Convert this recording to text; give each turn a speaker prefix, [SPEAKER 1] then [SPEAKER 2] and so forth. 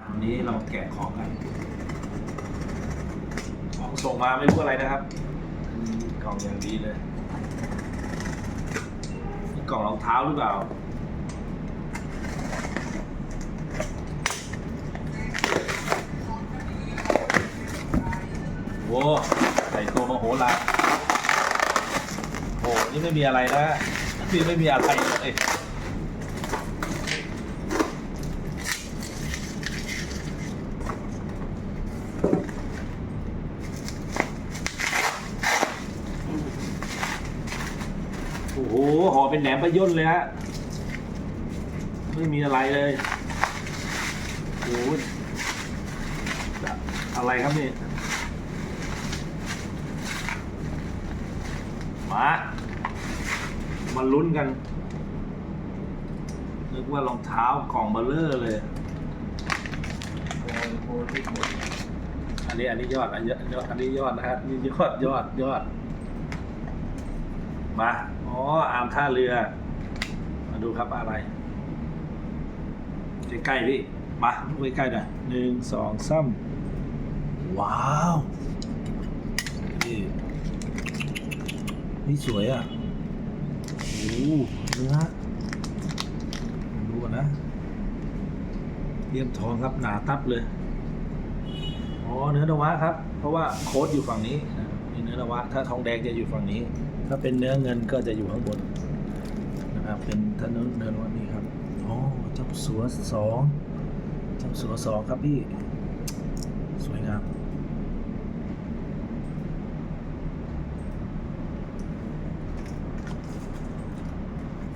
[SPEAKER 1] วันนี้เราแกะของกัน ของส่งมาไม่รู้อะไรนะครับ กล่องอย่างดีเลยกล่องรองเท้าหรือเปล่า โว้ใส่ตัวมโหฬาโอ้นี่ไม่มีอะไรนะนี่ไม่มีอะไรเลย โอ้โหห่อเป็นแหนมประย่นเลยฮะ ไม่มีอะไรเลยโอ้โหอะไรครับนี่ มา มาลุ้นกัน นึกว่ารองเท้ากล่องเบลเลอร์เลย อันนี้อันนี้ยอดอันนี้ยอดอันนี้ยอดนะฮะนี่ยอดยอดยอด มาอ๋ออามท่าเรือ มาดูครับอะไร ใกล้ๆพี่ มาดูใกล้ๆหน่อยหนึ่งสองสามว้าวนี่นี่สวยอะโอ้โหเนื้อดูก่อนนะเลี่ยมทองครับหนาตับเลย อ๋อเนื้อนวะครับ เพราะว่าโค้ดอยู่ฝั่งนี้นะ เนื้อละวะ ถ้าทองแดงจะอยู่ฝั่งนี้ ถ้าเป็นเนื้อเงินก็จะอยู่ข้างบนนะครับ เป็นถ้านเนื้อนวะนี่ครับอ๋อเจ้าสัวสองเจ้าสัวสองครับพี่ สวยงาม